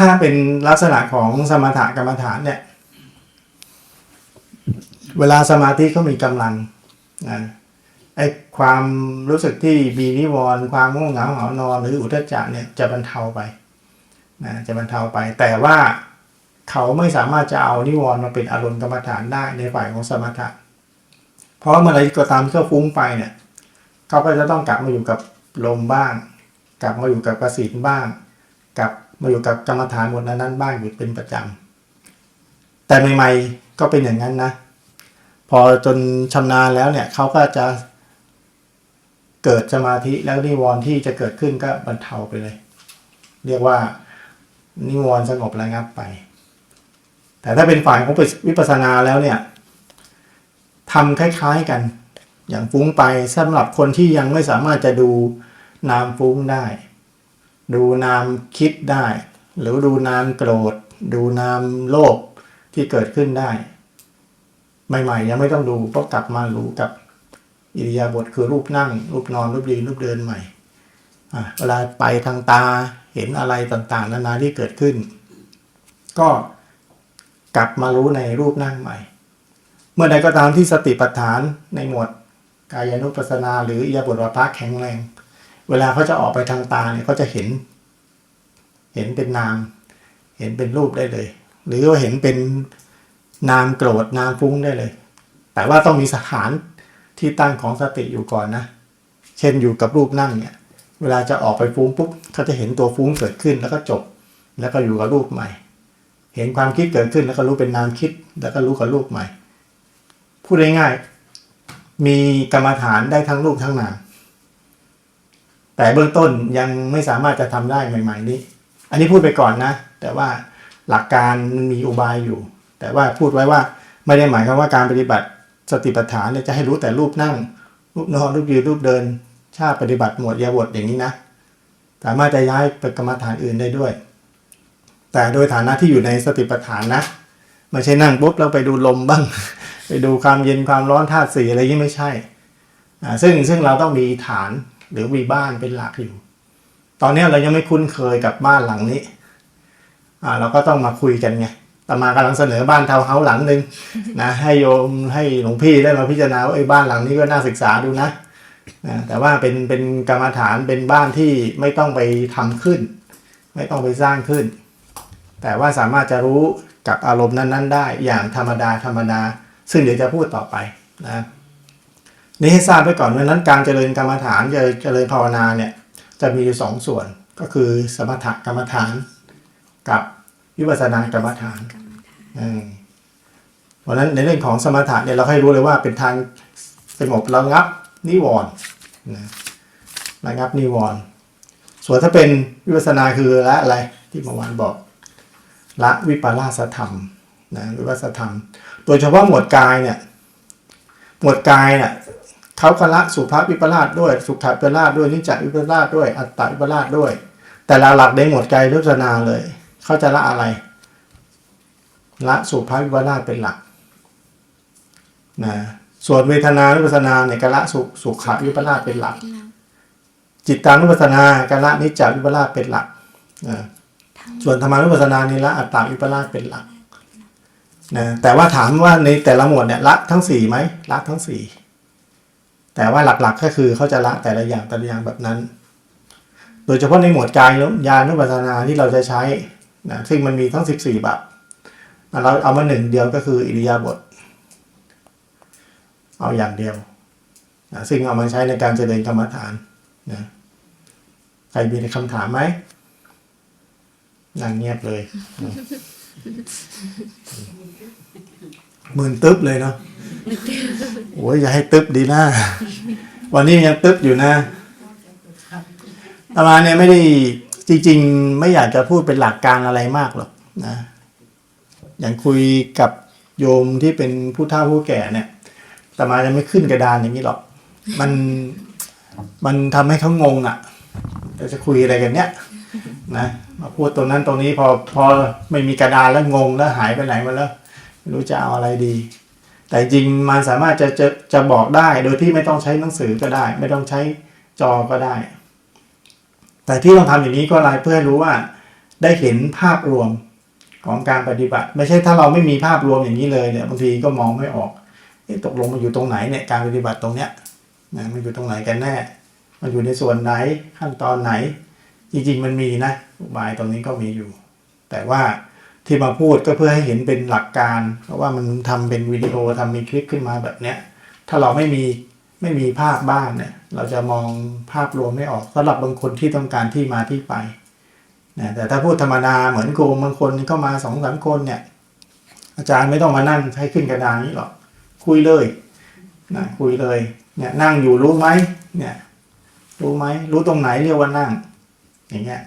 ถ้าเป็นลักษณะของสมถะกรรมฐานเนี่ย เวลาสมาธิเขามีกำลังนะไอ้ความรู้สึกที่มีนิวรณ์ความง่วงเหงาหานอน หรืออุทจจะเนี่ยจะบรรเทาไปนะจะบรรเทาไป แต่ว่าเขาไม่สามารถจะเอานิวรณ์มาเป็นอารมณ์กรรมฐานได้ในฝ่ายของสมถะ เพราะเมื่อไรก็ตามที่เขาฟุ้งไปเนี่ยเขาก็จะต้องกลับมาอยู่กับลมบ้าง กลับมาอยู่กับกระสินบ้างกลับ มาอยู่กับกรรมฐานหมดนั้นบ้างอยู่เป็นประจำแต่ใหม่ๆก็เป็นอย่างนั้นนะ พอจนชำนาญแล้วเนี่ยเขาก็จะเกิดสมาธิแล้วนิวรณ์ที่จะเกิดขึ้นก็บรรเทาไปเลย เรียกว่านิวรณ์สงบระงับไป แต่ถ้าเป็นฝ่ายของวิปัสสนาแล้วเนี่ยทำคล้ายๆกัน อย่างฟุ้งไปสำหรับคนที่ยังไม่สามารถจะดูนามฟุ้งได้ ดูนามคิดได้ หรือดูนามโกรธ ดูนามโลภที่เกิดขึ้นได้ ใหม่ ๆ ยังไม่ต้องดูก็กลับมารู้กับอิริยาบถคือรูปนั่ง รูปนอน รูปยืนรูปเดินใหม่เวลาไปทางตาเห็นอะไรต่างๆ นานาที่เกิดขึ้น ก็กลับมารู้ในรูปนั่งใหม่ เมื่อใดก็ตามที่สติปัฏฐานในหมวดกายานุปัสสนา หรืออิริยาบถวาระแข็งแรง เวลาเขาจะออกไปทางตาเนี่ยเขาจะเห็น เห็นเป็นนาม เห็นเป็นรูปได้เลย หรือว่าเห็นเป็นนามโกรธนามฟุ้งได้เลย แต่ว่าต้องมีสถานที่ตั้งของสติอยู่ก่อนนะ เช่นอยู่กับรูปนั่งเนี่ย เวลาจะออกไปฟุ้งปุ๊บเขาจะเห็นตัวฟุ้งเกิดขึ้นแล้วก็จบ แล้วก็อยู่กับรูปใหม่ เห็นความคิดเกิดขึ้นแล้วก็รู้เป็นนามคิด แล้วก็รู้กับรูปใหม่ พูดง่ายๆมีกรรมฐานได้ทั้งรูปทั้งนามแต่เบื้องต้นยังไม่สามารถจะทำได้ใหม่ ๆ นี้ อันนี้พูดไปก่อนนะ แต่ว่าหลักการมันมีอุบายอยู่ แต่ว่าพูดไว้ว่าไม่ได้หมายความว่าการปฏิบัติสติปัฏฐานเนี่ยจะให้รู้แต่รูปนั่ง รูปนอนรูปยืนรูปเดิน ชาปฏิบัติหมวดยาบทอย่างนี้นะ สามารถจะย้ายไปกรรมฐานอื่นได้ด้วย แต่โดยฐานะที่อยู่ในสติปัฏฐานนะไม่ใช่นั่งปุ๊บแล้วไปดูลมบ้าง ไปดูความเย็นความร้อนธาตุสีอะไรที่ไม่ใช่ซึ่งซึ่งเราต้องมีฐานหรือมีบ้านเป็นหลักอยู่ ตอนนี้เรายังไม่คุ้นเคยกับบ้านหลังนี้ อ่า เราก็ต้องมาคุยกันไงตามากำลังเสนอบ้านทาวน์เฮาส์หลังหนึ่งนะให้โยมให้หลวงพี่ได้มาพิจารณาว่าไอ้บ้านหลังนี้ก็น่าศึกษาดูนะนะแต่ว่าเป็นเป็นกรรมฐานเป็นบ้านที่ไม่ต้องไปทำขึ้น ไม่ต้องไปสร้างขึ้น แต่ว่าสามารถจะรู้กับอารมณ์นั้น ๆ ได้อย่างธรรมดาธรรมดา ซึ่งเดี๋ยวจะพูดต่อไปนะนี่ให้ทราบไว้ก่อนว่านั้นการเจริญกรรมฐานจริญเจริญภาวนาเนี่ย จะมีอยู่สองส่วนก็คือสมถกรรมฐาน กับวิปัสสนากรรมฐานอืมเพราะฉะนั้นในเรื่องของสมถะเนี่ยเราให้รู้เลยว่าเป็นทางสงบระงับนิวรณ์นะระงับนิวรณ์ส่วนถ้าเป็นวิปัสสนาคือละอะไรที่เมื่อวานบอกละวิปลาสธรรมนะวิปัสสธรรม โดยเฉพาะหมวดกายเนี่ยหมวดกายเนี่ย เขาก็ละสุภาพวิปลาสด้วย สุขวิปลาสด้วยนิจจวิปลาสด้วย อัตตวิปลาสด้วย แต่ละหลักในหมดกายวิปัสนาเลย เขาจะละอะไร ละสุภาพวิปลาสเป็นหลักนะส่วนเวทนาวิปัสสนาเนี่ยกละสุสุขวิปลาสเป็นหลัก จิตตานุปัสสนาการละนิจจวิปลาสเป็นหลักนะส่วนธรรมานุปัสสนานี่ละอัตตาวิปลาสเป็นหลักนะแต่ว่าถามว่าในแต่ละหมวดเนี่ยละทั้งสี่ไหมละทั้งสี่ แต่ว่าหลักๆก็คือเขาจะละแต่ละอย่างแต่ละอย่างแบบนั้น โดยเฉพาะในหมวดกายแล้วยานุปัสสนาที่เราจะใช้นะซึ่งมันมีทั้งสิบสี่แบบเราเอามาหนึ่งเดียวก็คืออิริยาบถเอาอย่างเดียวนะซึ่งเอามาใช้ในการเจริญกรรมฐานนะใครมีคำถามไหมนั่งเงียบเลย หมื่นตึ๊บเลยเนาะ โอ้ยอย่าให้ตึ๊บดีนะวันนี้ยังตึ๊บอยู่นะตามาเนี่ยไม่ได้จริง ๆ ไม่อยากจะพูดเป็นหลักการอะไรมากหรอกนะอย่างคุยกับโยมที่เป็นผู้เฒ่าผู้แก่เนี่ยตามาจะไม่ขึ้นกระดานอย่างนี้หรอก มันมันทำให้เขางงอะเราจะคุยอะไรกันเนี้ยนะมาพูดตรงนั้นตรงนี้พอพอไม่มีกระดานแล้วงงแล้วหายไปไหนมาแล้ว ไม่รู้จะเอาอะไรดี แต่จริงมันสามารถจะจะจะบอกได้โดยที่ไม่ต้องใช้หนังสือก็ได้ ไม่ต้องใช้จอก็ได้ แต่ที่ต้องทำอย่างนี้ก็อะไรเพื่อให้รู้ว่า ได้เห็นภาพรวมของการปฏิบัติ ไม่ใช่ถ้าเราไม่มีภาพรวมอย่างนี้เลยเนี่ยบางทีก็มองไม่ออกตกลงมันอยู่ตรงไหนเนี่ยการปฏิบัติตรงเนี้ยนะมันอยู่ตรงไหนกันแน่ มันอยู่ในส่วนไหนขั้นตอนไหน จริงๆมันมีนะอุบายตรงนี้ก็มีอยู่ แต่ว่า ที่มาพูดก็เพื่อให้เห็นเป็นหลักการ เพราะว่ามันทำเป็นวิดีโอทำเป็นคลิปขึ้นมาแบบเนี้ยถ้าเราไม่มีไม่มีภาพบ้านเนี่ยเราจะมองภาพรวมไม่ออกสำหรับบางคนที่ต้องการที่มาที่ไปนะแต่ถ้าพูดธรรมดาเหมือนกมบางคนเข้ามาสองสามคนเนี่ยอาจารย์ไม่ต้องมานั่งให้ขึ้นกระดานนี้หรอกคุยเลยนะคุยเลยเนี่ยนั่งอยู่รู้ไหมเนี่ยรู้ไหมรู้ตรงไหนเรียกว่านั่งอย่างเงี้ย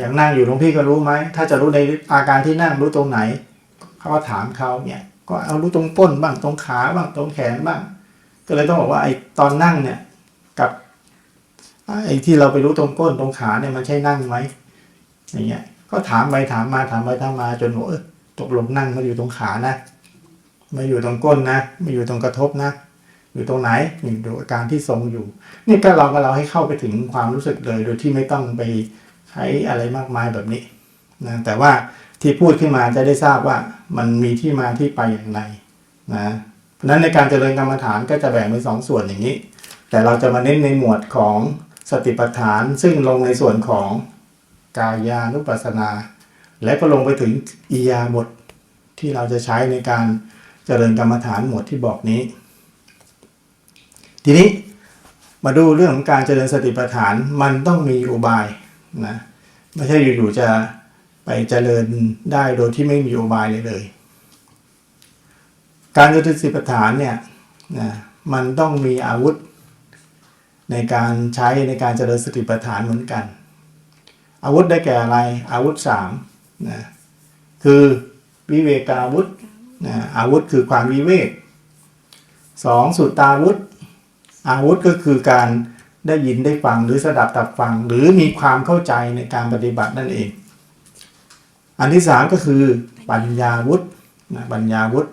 อย่างนั่งอยู่หลวงพี่ก็รู้ไหม ถ้าจะรู้ในอาการที่นั่งรู้ตรงไหน เขาก็ถามเขาเนี่ย ก็เอารู้ตรงก้นบ้างตรงขาบ้างตรงแขนบ้าง ก็เลยต้องบอกว่าไอ้ตอนนั่งเนี่ยกับไอ้ที่เราไปรู้ตรงก้นตรงขาเนี่ยมันใช่นั่งไหมอย่างเงี้ย ก็ถามไปถามมาถามไปถามมาจนบอกเออตกลงนั่งมาอยู่ตรงขานะไมาอยู่ตรงก้นนะไม่อยู่ตรงกระทบนะอยู่ตรงไหนอยู่ดูอาการที่ทรงอยู่ นี่ก็เราก็เราให้เข้าไปถึงความรู้สึกเลยโดยที่ไม่ต้องไป ใช้อะไรมากมายแบบนี้นะแต่ว่าที่พูดขึ้นมาจะได้ทราบว่ามันมีที่มาที่ไปอย่างไรนะเพราะฉะนั้นในการเจริญกรรมฐานก็จะแบ่งเป็นสองส่วนอย่างนี้ แต่เราจะมาเน้นในหมวดของสติปัฏฐาน ซึ่งลงในส่วนของกายานุปัสสนา และก็ลงไปถึงอียาบทที่เราจะใช้ในการเจริญกรรมฐานหมวดที่บอกนี้ ทีนี้มาดูเรื่องของการเจริญสติปัฏฐานมันต้องมีอุบาย นะไม่ใช่อยู่ๆจะไปเจริญได้โดยที่ไม่มีอุบายเลยเลย การเจริญสติปัฏฐานเนี่ยนะมันต้องมีอาวุธในการใช้ในการเจริญสติปัฏฐานเหมือนกัน อาวุธได้แก่อะไรอาวุธสามนะคือวิเวกอาวุธนะอาวุธคือความวิเวกสองสุตตาวุธ อาวุธก็คือการ ได้ยินได้ฟังหรือสดับตับฟัง หรือมีความเข้าใจในการปฏิบัตินั่นเอง อันที่สามก็คือปัญญาวุฒินะปัญญาวุฒิ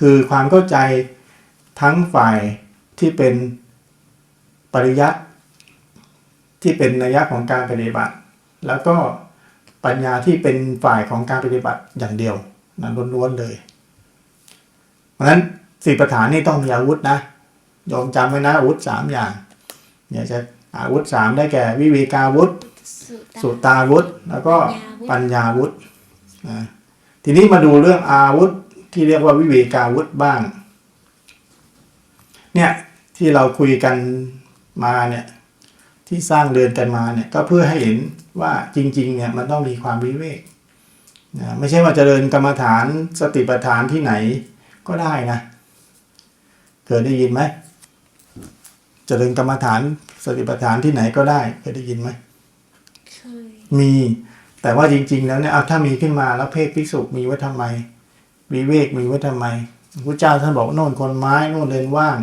คือความเข้าใจทั้งฝ่ายที่เป็นปริยัติที่เป็นนัยยะของการปฏิบัติ แล้วก็ปัญญาที่เป็นฝ่ายของการปฏิบัติอย่างเดียวนะล้วนๆเลย เพราะฉะนั้นสี่ประฐานนี่ต้องมีอาวุธนะโยมจำไว้นะอาวุธสามอย่าง เนี่ยจะอาวุธสามได้แก่วิเวกาวุธสุตาวุธแล้วก็ปัญญาวุธนะทีนี้มาดูเรื่องอาวุธที่เรียกว่าวิเวกาวุธบ้าง เนี่ยที่เราคุยกันมาเนี่ยที่สร้างเรือนกันมาเนี่ยก็เพื่อให้เห็นว่าจริงๆเนี่ยมันต้องมีความวิเวกนะไม่ใช่ว่าเจริญกรรมฐานสติปัฏฐานที่ไหนก็ได้นะเคยได้ยินไหมเจริญกรรมฐานสติปัฏฐานที่ไหนก็ได้เคยได้ยินไหมเคยมีแต่ว่าจริง ๆ แล้วเนี่ยเอาถ้ามีขึ้นมาแล้วเพศภิกษุมีไว้ทำไมวิเวกมีไว้ทำไมพระเจ้าท่านบอกโน่นคนไม้โน่นเดินว่าง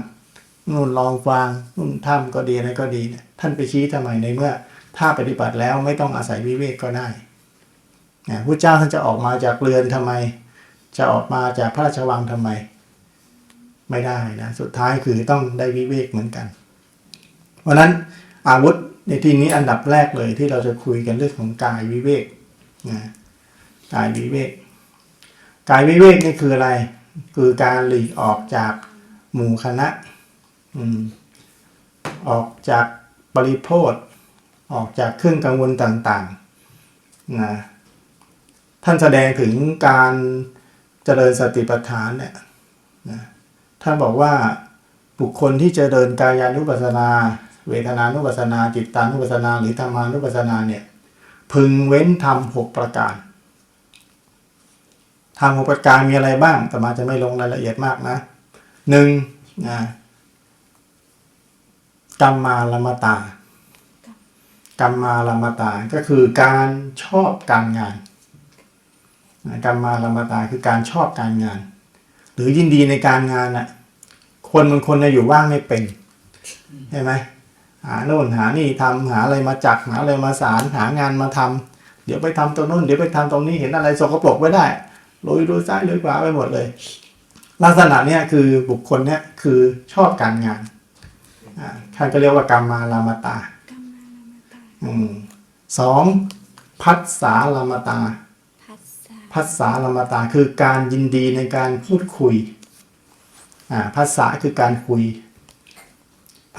โน่นลองฟางโน่นถ้ำก็ดีอะไรก็ดีเนี่ยท่านไปชี้ทำไมในเมื่อ ถ้าปฏิบัติแล้วไม่ต้องอาศัยวิเวกก็ได้นะพระเจ้าท่านจะออกมาจากเรือนทำไม จะออกมาจากพระราชวังทำไม ไม่ได้นะสุดท้ายคือต้องได้วิเวกเหมือนกัน เพราะนั้นอาวุธในที่นี้อันดับแรกเลยที่เราจะคุยกันเรื่องของกายวิเวกนะกายวิเวก กายวิเวกนี่คืออะไร คือการหลีกออกจากหมู่คณะอืมออกจากบริโภคออกจากเครื่องกังวลต่างๆนะท่านแสดงถึงการเจริญสติปัฏฐานเนี่ยนะท่านบอกว่าบุคคลที่เจริญกายานุปัสสนา เวทนานุปัสสนาจิตตานุปัสสนาหรือธรรมานุปัสสนาเนี่ยพึงเว้นทำหกประการทางหกประการมีอะไรบ้างแต่มาจะไม่ลงรายละเอียดมากนะหนึ่งนะกรรมาลมตากรรมาลมตาก็คือการชอบการงานนะกรรมาลมตาคือการชอบการงาน หรือยินดีในการงานน่ะคนบางคนเนี่ยอยู่ว่างไม่เป็นใช่ไหม หาโน่นหานี่ทำหาอะไรมาจักหาอะไรมาสารหางานมาทำเดี๋ยวไปทำตรงโน้นเดี๋ยวไปทำตรงนี้เห็นอะไรสกปรกไว้ได้ลุยดูซ้ายลุยขวาไปหมดเลย ลักษณะเนี้ยคือบุคคลเนี้ยคือชอบการงานอ่าท่านก็เรียกว่ากรรมาลามตากรรมาลามตาอืมสองพัสสาลมตาพัสสะพัสสาลมตาคือการยินดีในการพูดคุยอ่าภาษาคือการคุย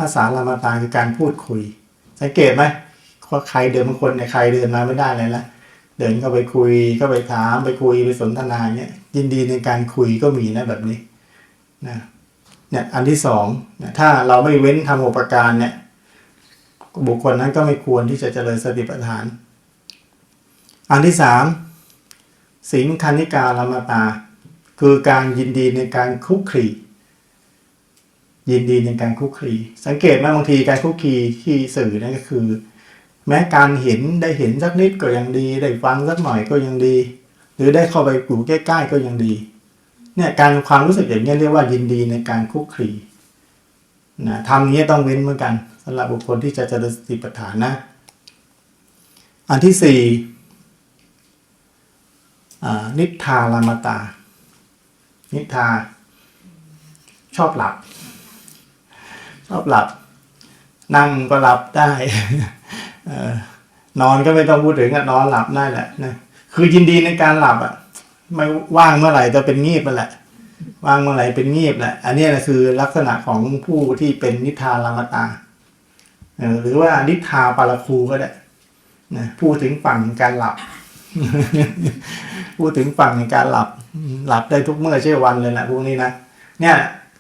ภาษาลมาตาคือการพูดคุย สังเกตไหมว่าใครเดินบางคนเนี่ยใครเดินมาไม่ได้เลยนะเดินเข้าไปคุยเข้าไปถามไปคุยไปสนทนาเนี่ยยินดีในการคุยก็มีนะแบบนี้นะเนี่ยอันที่สองนะถ้าเราไม่เว้นทำอุปะการเนี่ยบุคคลนั้นก็ไม่ควรที่จะเจริญสติปัฏฐาน อันที่สามสิงคานิการมาตา คือการยินดีในการคุกคี ยินดีในการคุกคีสังเกตไหมบางทีการคุกคีที่สื่อนั่นก็คือ แม้การเห็นได้เห็นสักนิดก็ยังดี ได้ฟังสักหน่อยก็ยังดี หรือได้เข้าไปอยู่ใกล้ๆก็ยังดีเนี่ยการความรู้สึกอย่างนี้เรียกว่ายินดีในการคุกคีนะทำอย่างนี้ต้องเว้นเหมือนกันสำหรับบุคคลที่จะเจริญสติปัฏฐานนะ อันที่สี่นิทารามตา นิทาชอบหลับ ชอบหลับ นั่งก็หลับได้อนอนก็ไม่ต้องพูดถึงนอนหลับได้แหละนะคือยินดีในการหลับอะ ไม่ว่างเมื่อไหร่จะเป็นงีบไปแหละว่างเมื่อไหร่เป็นงีบแหละ อันนี้นะคือลักษณะของผู้ที่เป็นนิทารามตาหรือว่านิทาปาราคูก็ได้นะพูดถึงฝั่งการหลับ พูดถึงฝั่งในการหลับ หลับได้ทุกเมื่อเช้าวันเลยแหละพวกนี้นะเนี่ย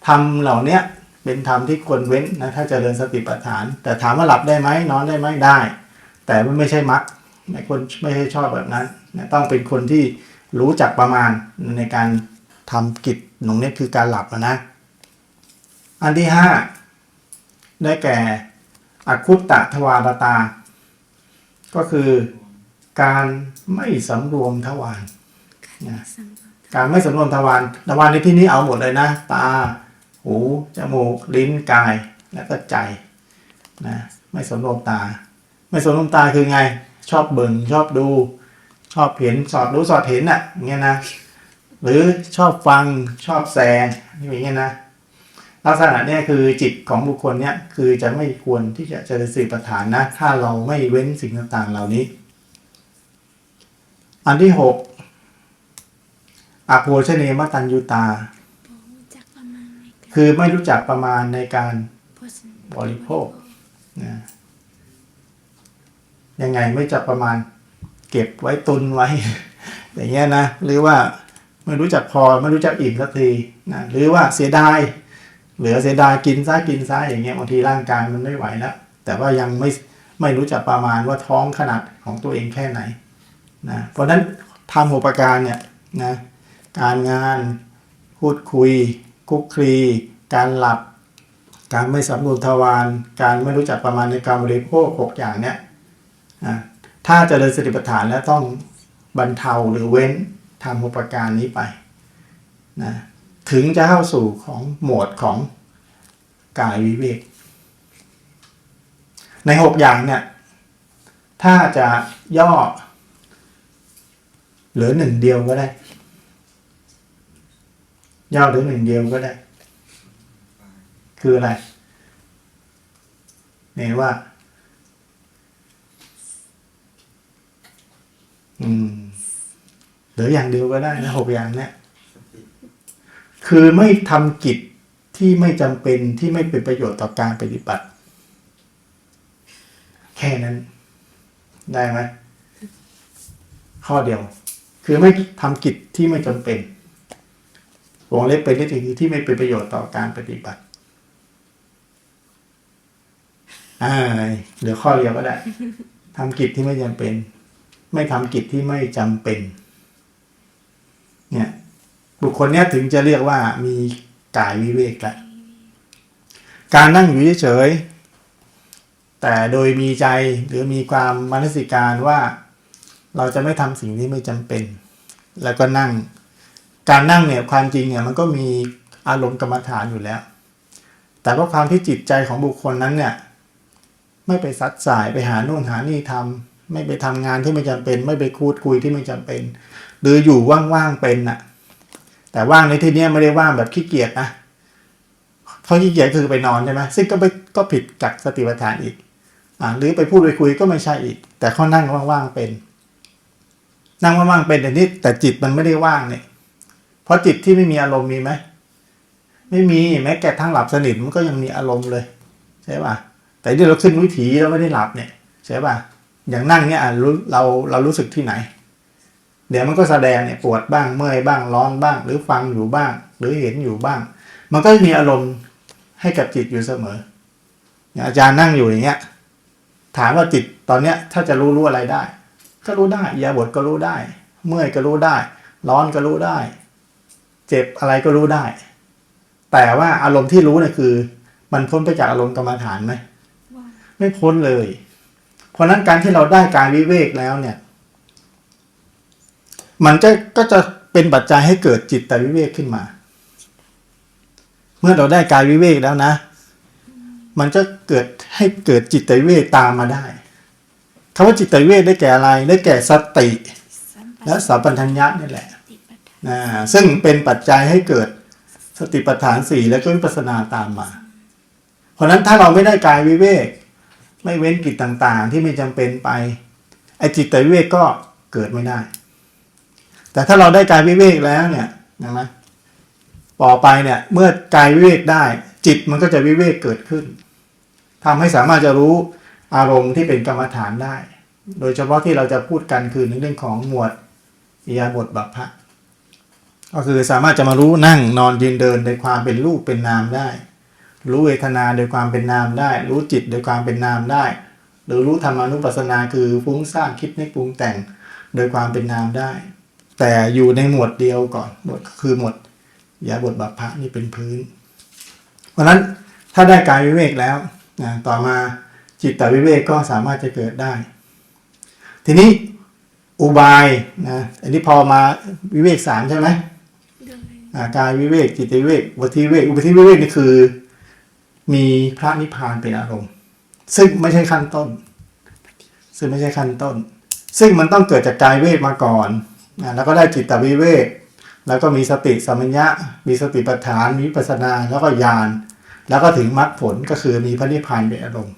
ทำเหล่าเนี้ย เป็นธรรมที่ควรเว้นนะถ้าจเจริญสติปัฏฐาน แต่ถามว่าหลับได้ไหมนอนได้ไหมได้ แต่มันไม่ใช่มักไม่คนไม่ใช่ชอบแบบนั้นนะต้องเป็นคนที่รู้จักประมาณในการทำกิจตรงนี้คือการหลับอะนะ อันที่ห้าได้แก่อคุตตะทวารตา ก็คือการไม่สำรวมทวารนะสังวรการไม่สำรวมทวารทวารในที่นี้เอาหมดเลยนะ ตา หูจมูก ลิ้นกาย แล้วก็ใจนะไม่สำรวมตา ไม่สำรวมตาคือไง ชอบเบิ่งชอบดู ชอบเห็นสอดรู้สอดเห็นอะอย่างเงี้ยนะหรือชอบฟังชอบแซงอย่างเงี้ยนะลักษณะเนี้ยคือจิตของบุคคลเนี้ยคือจะไม่ควรที่จะเจริญสติปัฏฐานนะ ถ้าเราไม่เว้นสิ่งต่างๆ เหล่านี้ อันที่หกอโภชเนมตัญญูตา คือไม่รู้จักประมาณในการบริโภคนะยังไงไม่จักประมาณเก็บไว้ตุนไว้ อย่างเงี้ยนะหรือว่าไม่รู้จักพอไม่รู้จักอิ่มสักทีนะหรือว่าเสียดายเหลือเสียดายกินซะกินซะอย่างเงี้ยบางทีร่างกายมันไม่ไหวแล้วแต่ว่ายังไม่ไม่รู้จักประมาณว่าท้องขนาดของตัวเองแค่ไหนนะเพราะฉะนั้นทำอุประการเนี่ยนะการงานพูดคุย คุกคลี การหลับ การไม่สำรวมทวาร การไม่รู้จักประมาณในการบริโภคหกอย่างเนี้ยถ้าจเจริญสติปัฏฐานแล้วต้องบรรเทาหรือเว้นทำอุประการนี้ไปนะถึงจะเข้าสู่ของโหมดของกายวิเวก ในหกอย่างเนี่ย ถ้าจะย่อ เหลือหนึ่งเดียวก็ได้ ย่อเหลือหนึ่งเดียวก็ได้ คืออะไรเนี่ยว่า อืมหรืออย่างเดียวก็ได้นะหกอย่างเนี่ยคือไม่ทำกิจที่ไม่จำเป็นที่ไม่เป็นประโยชน์ต่อการปฏิบัติ แค่นั้น ได้ไหมข้อเดียว คือไม่ทำกิจที่ไม่จำเป็น วงเล็บเป็นนิดหนึ่งที่ไม่เป็นประโยชน์ต่อการปฏิบัติอ่าเหลือข้อเดียวก็ได้ทำกิจที่ไม่จำเป็น ไม่ทำกิจที่ไม่จำเป็น เนี่ย บุคคลเนี้ยถึงจะเรียกว่ามีกายวิเวกแล้วการนั่งอยู่เฉยๆแต่โดยมีใจหรือมีความมนสิการว่า เราจะไม่ทำสิ่งที่ไม่จำเป็น แล้วก็นั่ง การนั่งเนี่ยความจริงเนี่ยมันก็มีอารมณ์กรรมฐานอยู่แล้ว แต่ว่าความที่จิตใจของบุคคลนั้นเนี่ยไม่ไปซัดสายไปหาโน่นหานี่ทำไม่ไปทำงานที่ไม่จำเป็น ไม่ไปคูดคุยที่ไม่จำเป็น หรืออยู่ว่างๆเป็นน่ะ แต่ว่างในที่นี้ไม่ได้ว่างแบบขี้เกียจนะเขาขี้เกียจคือไปนอนใช่ไหมซึ่งก็ไปก็ผิดจากสติปัฏฐานอีกอ่าหรือไปพูดไปคุยก็ไม่ใช่อีก แต่เขานั่งว่างๆเป็น นั่งว่างๆเป็นแต่นี่แต่จิตมันไม่ได้ว่างเนี่ย ราะจิตที่ไม่มีอารมณ์มีไหมไม่มีแม้แก่ทั้งหลับสนิทมันก็ยังมีอารมณ์เลยใช่ป่ะแต่ที่เราขึ้นวิถีเราไม่ได้หลับเนี่ยใช่ป่ะอย่างนั่งเนี่ยเราเรารู้สึกที่ไหน เดี๋ยวมันก็แสดงเนี่ยปวดบ้างเมื่อยบ้างร้อนบ้าง หรือฟังอยู่บ้าง หรือเห็นอยู่บ้าง มันก็มีอารมณ์ให้กับจิตอยู่เสมออย่างอาจารย์นั่งอยู่อย่างเงี้ยถามว่าจิตตอนเนี้ยถ้าจะรู้รู้อะไรได้ ก็รู้ได้ยาบทก็รู้ได้ เมื่อยก็รู้ได้ ร้อนก็รู้ได้ เจ็บอะไรก็รู้ได้ แต่ว่าอารมณ์ที่รู้เนี่ยคือ มันพ้นไปจากอารมณ์กรรมฐานไหมว่าไม่พ้นเลย เพราะฉะนั้นการที่เราได้การวิเวกแล้วเนี่ย มันจะก็จะเป็นปัจจัยให้เกิดจิตตวิเวกขึ้นมา เมื่อเราได้การวิเวกแล้วนะ มันจะเกิดให้เกิดจิตตวิเวกตามมาได้คำว่าจิตตวิเวกได้แก่อะไร ได้แก่สติสัมผัสและสัมปัญญะนี่แหละติปัฏฐา นะซึ่งเป็นปัจจัยให้เกิดสติปัฏฐานสี่และก็วิปัสสนาตามมา เพราะนั้นถ้าเราไม่ได้กายวิเวก ไม่เว้นกิจต่างๆ ที่ไม่จำเป็นไปไอจิตตวิเวกก็เกิดไม่ได้ แต่ถ้าเราได้กายวิเวกแล้วเนี่ยนะนะต่อไปเนี่ยเมื่อกายวิเวกได้ จิตมันก็จะวิเวกเกิดขึ้นทำให้สามารถจะรู้อารมณ์ที่เป็นกรรมฐานได้ โดยเฉพาะที่เราจะพูดกันคือในเรื่องของหมวดอิยาบทบัพพะ ก็คือสามารถจะมารู้นั่งนอนยืนเดินโดยความเป็นรูปเป็นนามได้ รู้เวทนาโดยความเป็นนามได้ รู้จิตโดยความเป็นนามได้ หรือรู้ธรรมานุปัสสนาคือฟุ้งซ่านคิดนึกปรุงแต่งโดยความเป็นนามได้ แต่อยู่ในหมวดเดียวก่อนหมวดคือหมวดยาบทบัพพะนี่เป็นพื้น เพราะฉะนั้นถ้าได้กายวิเวกแล้วนะต่อมาจิตตวิเวกก็สามารถจะเกิดได้ ทีนี้อุบายนะอันนี้พอมาวิเวกสามใช่ไหม กายวิเวกจิตวิเวกอุปธิวิเวกอุปธิวิเวกนี่คือ มีพระนิพพานเป็นอารมณ์ ซึ่งไม่ใช่ขั้นต้น ซึ่งไม่ใช่ขั้นต้น ซึ่งมันต้องเกิดจากกายเวทมาก่อนแล้วก็ได้จิตตวิเวกแล้วก็มีสติสัมปชัญญะมีสติปัฏฐานมีปัสสนาแล้วก็ญาณแล้วก็ถึงมรรคผลก็คือมีพระนิพพานเป็นอารมณ์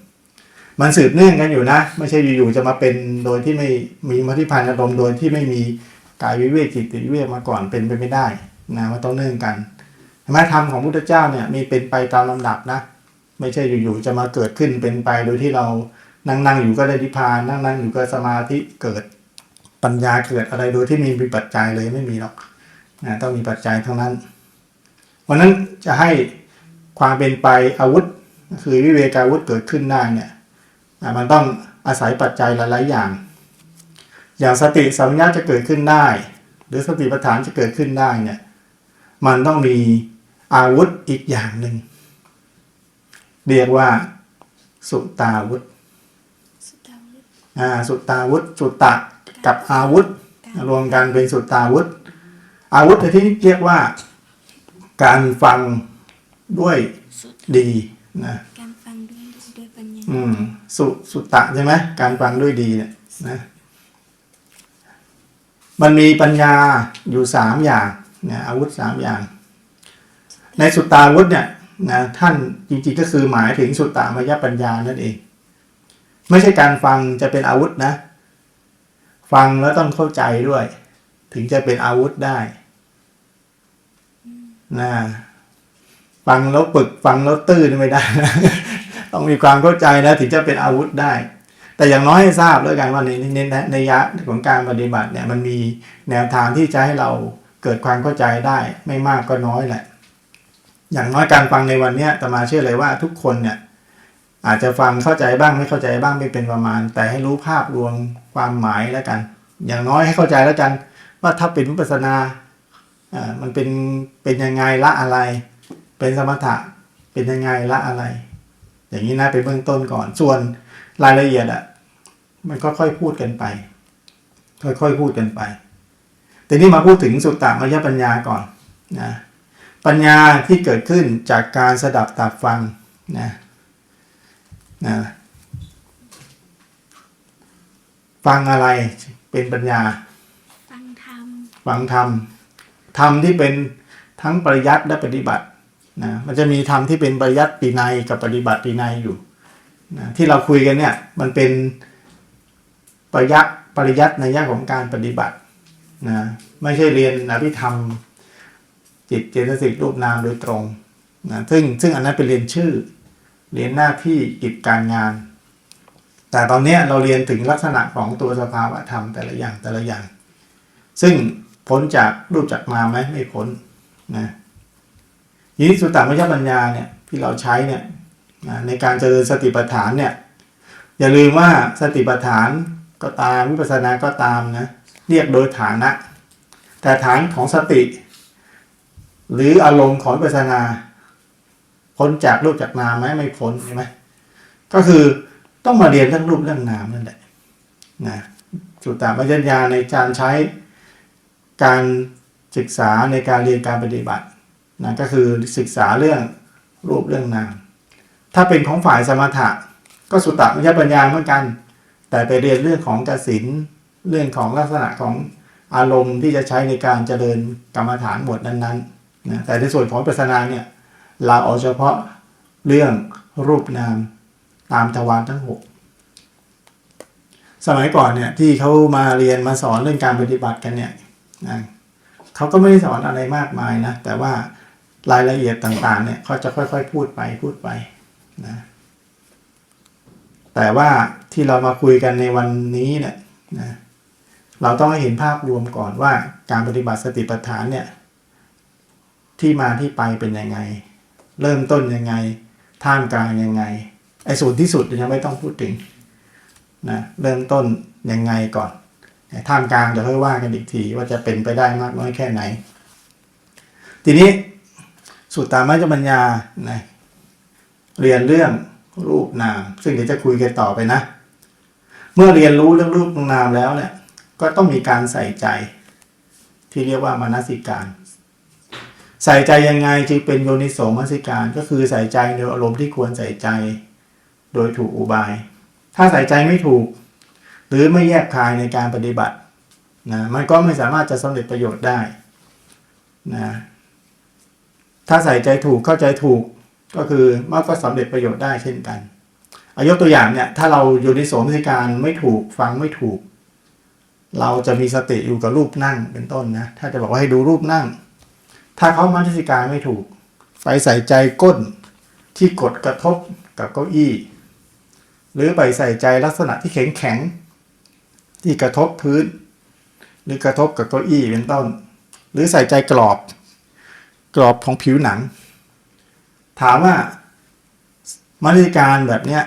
มันสืบเนื่องกันอยู่นะ ไม่ใช่อยู่ๆจะมาเป็นโดยที่ไม่มีพระนิพพานอารมณ์โดยที่ไม่มีกายวิเวกจิตวิเวกมาก่อนเป็นไปไม่ได้ นะมันต้องเนื่องกันธรรมะธรรมของพุทธเจ้าเนี่ยมีเป็นไปตามลำดับนะ ไม่ใช่อยู่ๆจะมาเกิดขึ้นเป็นไปโดยที่เรานั่งนั่งอยู่ก็ได้นิพพานนั่งนั่งอยู่ก็สมาธิเกิดปัญญาเกิดอะไรโดยที่มีมีปัจจัยเลยไม่มีหรอกนะต้องมีปัจจัยทั้งนั้นวันนั้นจะให้ความเป็นไปอาวุธ คือวิเวกอาวุธเกิดขึ้นได้เนี่ยมันต้องอาศัยปัจจัยหลายๆอย่าง อย่างสติสัมปชัญญะจะเกิดขึ้นได้ หรือสติปัฏฐานจะเกิดขึ้นได้เนี่ย มันต้องมีอาวุธอีกอย่างหนึ่ง เรียกว่าสุตาวุธสุตาวุธอ่าสุตาวุธสุตะกับอาวุธ รวมกันเป็นสุตาวุธ อาวุธในที่นี้เรียกว่า การฟังด้วยสุตดีนะการฟังด้วยด้วยปัญญาอืมสุสุตะใช่ไหมการฟังด้วยดีเนี่ยนะมันมีปัญญาอยู่สามอย่าง นะอาวุธสามอย่าง ในสุตตาวุธเนี่ยนะท่านจริงๆก็คือหมายถึงสุตตามยปัญญานั่นเอง ไม่ใช่การฟังจะเป็นอาวุธนะ ฟังแล้วต้องเข้าใจด้วย ถึงจะเป็นอาวุธได้นะฟังแล้วปึกฟังแล้วตื้นไม่ได้ต้องมีความเข้าใจนะถึงจะเป็นอาวุธได้ แต่อย่างน้อยให้ทราบแล้วกันว่าในในในในยะของการปฏิบัติเนี่ยมันมีแนวทางที่จะให้เรา เกิดความเข้าใจได้ไม่มากก็น้อยแหละ อย่างน้อยการฟังในวันเนี้ยแต่มาเชื่อเลยว่าทุกคนเนี่ยอาจจะฟังเข้าใจบ้างไม่เข้าใจบ้างไม่เป็นประมาณ แต่ให้รู้ภาพรวมความหมายแล้วกัน อย่างน้อยให้เข้าใจแล้วกัน ว่าถ้าเป็นวิปัสสนาอ่ามันเป็นเป็นยังไงละอะไร เป็นสมถะเป็นยังไงละอะไร อย่างนี้นะเป็นเบื้องต้นก่อน ส่วนรายละเอียดอะมันก็ค่อยพูดกันไป ค่อยๆพูดกันไป แต่นี่มาพูดถึงสุตตมยปัญญาก่อนนะปัญญาที่เกิดขึ้นจากการสดับตับฟังนะนะฟังอะไรเป็นปัญญา ฟังธรรมฟังธรรมธรรมที่เป็นทั้งปริยัติและปฏิบัตินะมันจะมีธรรมที่เป็นปริยัติปีในยกับปฏิบัติปีในยอยู่นะที่เราคุยกันเนี่ยมันเป็นปริยัติปริยัติในแง่ของการปฏิบัติ นะไม่ใช่เรียนอภิธรรม จิตเจตสิกรูปนามโดยตรงนะซึ่งซึ่งอันนั้นเป็นเรียนชื่อ เรียนหน้าที่กิจการงาน แต่ตอนนี้เราเรียนถึงลักษณะของตัวสภาวะธรรมแต่ละอย่างแต่ละอย่าง ซึ่งพ้นจากรูปจากนาไหมไม่พ้นนะทีสุตตามยปัญญาเนี่ยที่เราใช้เนี่ยนะในการเจริญสติปัฏฐานเนี่ยอย่าลืมว่าสติปัฏฐานก็ตามวิปัสสนาก็ตามนะ เรียกโดยฐานะ แต่ฐานของสติ หรืออารมณ์ของปัสสนาพ้นจากรูปจากนามไหมไม่พ้นใช่ไหมก็คือต้องมาเรียนเรื่องรูปเรื่องนามนั่นแหละนะสุตตามยัญญาในการใช้การศึกษาในการเรียนการปฏิบัตินะก็คือศึกษาเรื่องรูปเรื่องนาม ถ้าเป็นของฝ่ายสมถะก็สุตตะมัญญปัญญาเหมือนกัน แต่ไปเรียนเรื่องของกสิน เรื่องของลักษณะของอารมณ์ที่จะใช้ในการเจริญกรรมฐานหมวดนั้นๆนะแต่ในส่วนของปัสนาเนี่ยเราเอาเฉพาะเรื่องรูปนามตามทวารทั้งหกสมัยก่อนเนี่ยที่เขามาเรียนมาสอนเรื่องการปฏิบัติกันเนี่ยนะเขาก็ไม่ได้สอนอะไรมากมายนะ แต่ว่ารายละเอียดต่างๆเนี่ยเขาจะค่อยๆ พูดไปพูดไปนะแต่ว่าที่เรามาคุยกันในวันนี้เนี่ยนะ เราต้องเห็นภาพรวมก่อนว่าการปฏิบัติสติปัฏฐานเนี่ยที่มาที่ไปเป็นยังไง เริ่มต้นยังไง ท่ามกลางยังไง ไอ้ส่วนที่สุดยังไม่ต้องพูดถึงนะเริ่มต้นยังไงก่อนท่ามกลางเดี๋ยวค่อยว่ากันอีกทีว่าจะเป็นไปได้มากน้อยแค่ไหน ทีนี้สุตตามจปัญญานะเรียนเรื่องรูปนาม ซึ่งเดี๋ยวจะคุยกันต่อไปนะ เมื่อเรียนรู้เรื่องรูปนามแล้วเนี่ย ก็ต้องมีการใส่ใจ ที่เรียกว่ามนสิการ ใส่ใจยังไงจึงเป็นโยนิโสมนสิการ ก็คือใส่ใจในอารมณ์ที่ควรใส่ใจ โดยถูกอุบาย ถ้าใส่ใจไม่ถูก หรือไม่แยกคายในการปฏิบัตินะมันก็ไม่สามารถจะสำเร็จประโยชน์ได้นะถ้าใส่ใจถูกเข้าใจถูกก็คือมันก็สำเร็จประโยชน์ได้เช่นกันอายกตัวอย่างเนี่ยถ้าเราโยนิโสมนสิการไม่ถูกฟังไม่ถูก เราจะมีสติอยู่กับรูปนั่งเป็นต้นนะ ถ้าจะบอกว่าให้ดูรูปนั่ง ถ้าเขามัธยกาไม่ถูก ไปใส่ใจก้นที่กดกระทบกับเก้าอี้ หรือไปใส่ใจลักษณะที่แข็งแข็งที่กระทบพื้น หรือกระทบกับเก้าอี้เป็นต้น หรือใส่ใจกรอบ กรอบของผิวหนัง ถามว่ามัธยการแบบเนี้ย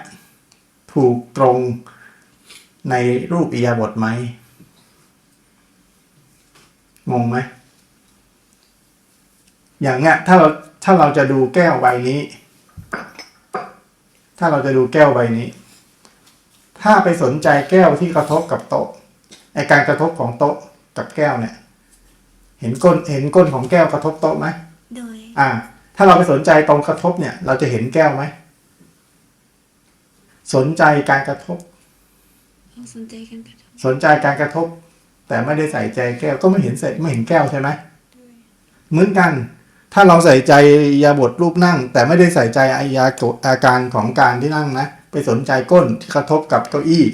ถูกตรงในรูปอิยาบทไหม งงไหม อย่างเนี้ยถ้าเราถ้าเราจะดูแก้วใบนี้ ถ้าเราจะดูแก้วใบนี้ ถ้าไปสนใจแก้วที่กระทบกับโต๊ะไอการกระทบของโต๊ะกับแก้วเนี่ย เห็นก้นเห็นก้นของแก้วกระทบโต๊ะไหมโดยอ่า ถ้าเราไปสนใจตรงกระทบเนี่ย เราจะเห็นแก้วไหมสนใจการกระทบเราสนใจกันกระทบ สนใจการกระทบ แต่ไม่ได้ใส่ใจแก้วก็ไม่เห็นเสร็จไม่เห็นแก้วใช่ไหมเหมือนกัน ถ้าเราใส่ใจยาบทรูปนั่ง แต่ไม่ได้ใส่ใจอายาอาการของการที่นั่งนะไปสนใจก้นที่กระทบกับเก้าอี้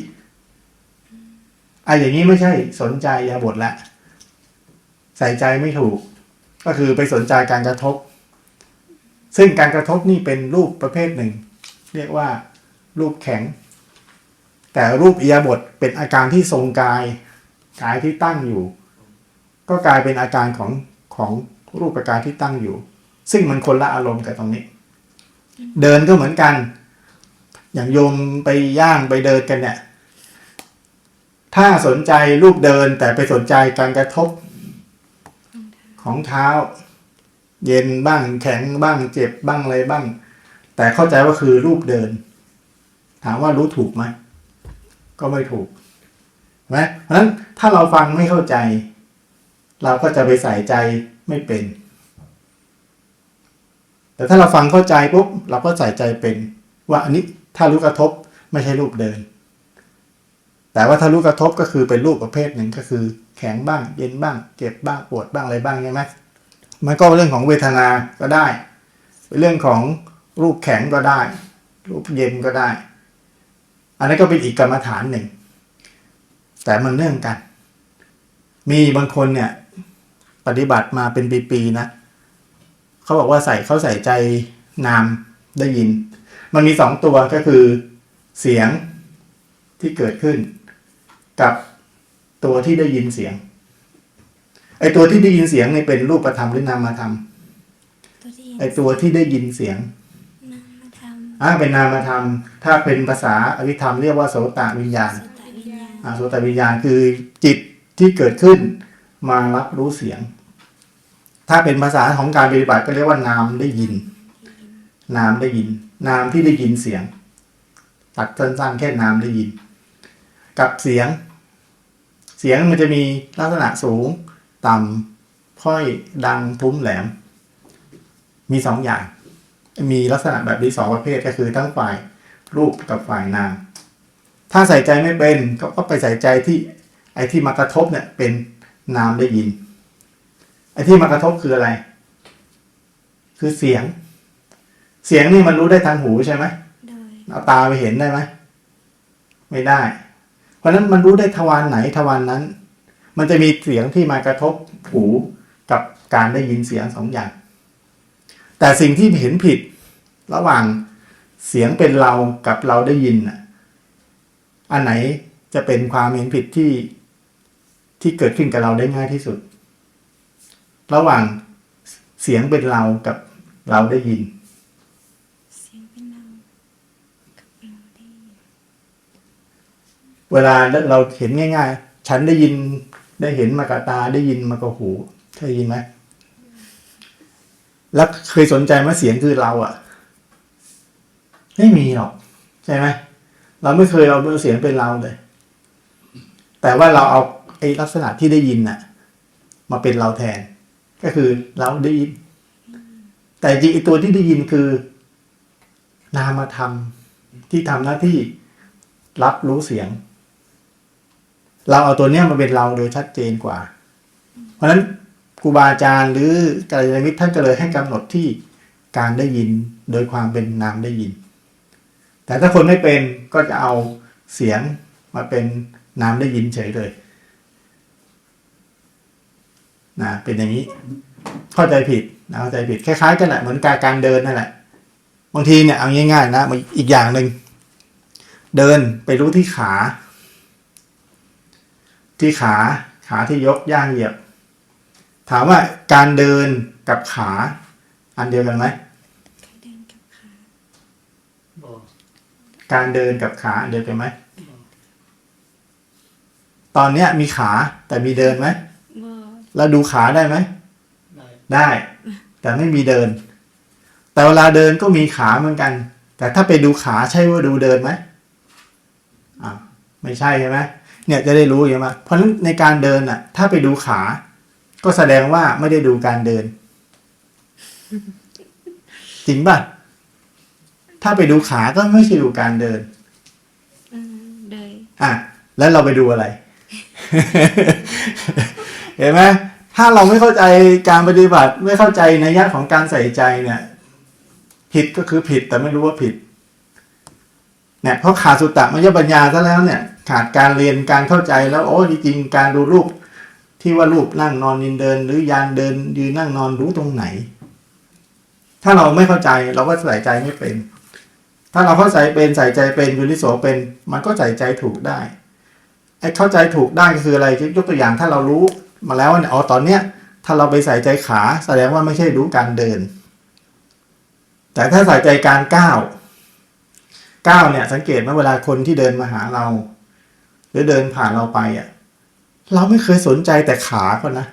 ไอ้อย่างนี้ไม่ใช่สนใจยาบทละ ใส่ใจไม่ถูก ก็คือไปสนใจการกระทบ ซึ่งการกระทบนี่เป็นรูปประเภทหนึ่ง เรียกว่า รูปแข็ง แต่รูปอิยาบทเป็นอาการที่ทรงกาย กายที่ตั้งอยู่ ก็กลายเป็นอาการของของรูปกายที่ตั้งอยู่ ซึ่งมันคนละอารมณ์กับตรงนี้ เดินก็เหมือนกัน อย่างโยมไปย่างไปเดินกันเนี่ย ถ้าสนใจรูปเดินแต่ไปสนใจการกระทบของเท้า เย็นบ้างแข็งบ้างเจ็บบ้างอะไรบ้าง แต่เข้าใจว่าคือรูปเดิน ถามว่ารู้ถูกไหมก็ไม่ถูก นไหมเพราะฉะนั้นถ้าเราฟังไม่เข้าใจ เราก็จะไปใส่ใจไม่เป็น แต่ถ้าเราฟังเข้าใจปุ๊บเราก็ใส่ใจเป็น ว่าอันนี้ถ้ารู้กระทบไม่ใช่รูปเดิน แต่ว่าถ้ารู้กระทบก็คือเป็นรูปประเภทหนึ่งก็คือ แข็งบ้าง เย็นบ้าง เจ็บบ้างปวดบ้างอะไรบ้างใช่ไหมมันก็เรื่องของเวทนาก็ได้ เรื่องของรูปแข็งก็ได้ รูปเย็นก็ได้ อันนั้นก็เป็นอีกกรรมฐานหนึ่ง แต่มันเนื่องกัน มีบางคนเนี่ย ปฏิบัติมาเป็นปีๆนะเขาบอกว่าใส่เขาใส่ใจนามได้ยิน มันมีสองตัวก็คือเสียงที่เกิดขึ้น กับตัวที่ได้ยินเสียงไอตัวที่ได้ยินเสียงนี่เป็นรูปธรรมหรือนามธรรมตัวที่ไอตัวที่ได้ยินเสียงนามธรรมอ่าเป็นนามธรรม ถ้าเป็นภาษาอภิธรรมเรียกว่าโสตวิญญาณ โสตวิญญาณคือจิตที่เกิดขึ้นมารับรู้เสียง ถ้าเป็นภาษาของการปฏิบัติก็เรียกว่านามได้ยิน นามได้ยิน นามที่ได้ยินเสียง ตัดสั้นๆแค่นามได้ยิน กับเสียง เสียงมันจะมีลักษณะสูง ต่ำค่อยดังทุ้มแหลม มีสองอย่าง มีลักษณะแบบนี้สองประเภทก็คือทั้งฝ่ายรูปกับฝ่ายนาม ถ้าใส่ใจไม่เป็นก็ก็ไปใส่ใจที่ไอ้ที่มากระทบเนี่ยเป็นนามได้ยิน ไอ้ที่มากระทบคืออะไร คือเสียง เสียงนี่มันรู้ได้ทางหูใช่ไหมโดยเอาตาไปเห็นได้ไหมไม่ได้ เพราะฉะนั้นมันรู้ได้ทวารไหนทวารนนั้น มันจะมีเสียงที่มากระทบหูกับการได้ยินเสียงสองอย่าง แต่สิ่งที่เห็นผิดระหว่างเสียงเป็นเรากับเราได้ยินน่ะ อันไหนจะเป็นความเห็นผิดที่ที่เกิดขึ้นกับเราได้ง่ายที่สุด ระหว่างเสียงเป็นเรากับเราได้ยิน เสียงเป็นเรากับเราได้ยิน เวลาเราเห็นง่าย ๆ ฉันได้ยินได้เห็นมากับตาได้ยินมากับหูเคยยินไหมแล้วเคยสนใจไหมเสียงคือเราอะ ไม่มีหรอก ใช่ไหม เราไม่เคยเอาเสียงเป็นเราเลย แต่ว่าเราเอาไอ้ลักษณะที่ได้ยินน่ะ มาเป็นเราแทน ก็คือเราได้ยิน แต่จริงไอ้ตัวที่ได้ยินคือ นามธรรมที่ทำหน้าที่รับรู้เสียง เราเอาตัวเนี้ยมาเป็นเราโดยชัดเจนกว่า เพราะฉะนั้นครูบาอาจารย์หรือกัลยาณมิตรท่านก็เลยให้กำหนดที่การได้ยินโดยความเป็นนามได้ยิน แต่ถ้าคนไม่เป็นก็จะเอาเสียงมาเป็นนามได้ยินเฉยเลยนะเป็นอย่างนี้ เข้าใจผิดนะเข้าใจผิดคล้ายๆกันแหละเหมือนการการเดินนั่นแหละบางทีเนี่ยเอาง่ายๆนะอีกอย่างหนึ่งเดินไปรู้ที่ขา ที่ขาขาที่ยกย่างเหยียบ ถามว่าการเดินกับขา อันเดียวกันไหม การเดินกับขา บอก การเดินกับขาอันเดียวกันไหม ตอนเนี้ยมีขาแต่มีเดินไหมบ่แล้วดูขาได้ไหมได้ได้ แต่ไม่มีเดิน แต่เวลาเดินก็มีขาเหมือนกัน แต่ถ้าไปดูขาใช่ว่าดูเดินไหมอ่าไม่ใช่ใช่ไหมเนี่ยจะได้รู้อย่างไหมเพราะฉะนั้นในการเดินน่ะ ถ้าไปดูขา ก็แสดงว่าไม่ได้ดูการเดิน จริงป่ะ ถ้าไปดูขาก็ไม่ใช่ดูการเดินอืมโดยอะแล้วเราไปดูอะไร เห็นไหมถ้าเราไม่เข้าใจการปฏิบัติไม่เข้าใจในยะของการใส่ใจเนี่ย ผิดก็คือผิดแต่ไม่รู้ว่าผิดเนี่ยเพราะขาดสุตตะมยปัญญาซะแล้วเนี่ย ขาดการเรียนการเข้าใจแล้ว โอ้จริงๆการดูรูป ที่ว่ารูปนั่งนอนยืนเดิน หรือยานเดินยืนนั่งนอนรู้ตรงไหน ถ้าเราไม่เข้าใจเราก็ใส่ใจไม่เป็น ถ้าเราเข้าใจเป็นใส่ใจเป็นยุนิโสเป็นมันก็ใส่ใจถูกได้ไอ้เข้าใจถูกได้ก็คืออะไรยกตัวอย่างถ้าเรารู้มาแล้วเนี่ยอ๋อตอนเนี้ยถ้าเราไปใส่ใจขาแสดงว่าไม่ใช่รู้การเดิน แต่ถ้าใส่ใจการก้าวก้าวเนี่ยสังเกตไหมเวลาคนที่เดินมาหาเรา หรือเดินผ่านเราไปอะเราไม่เคยสนใจแต่ขาเขานะ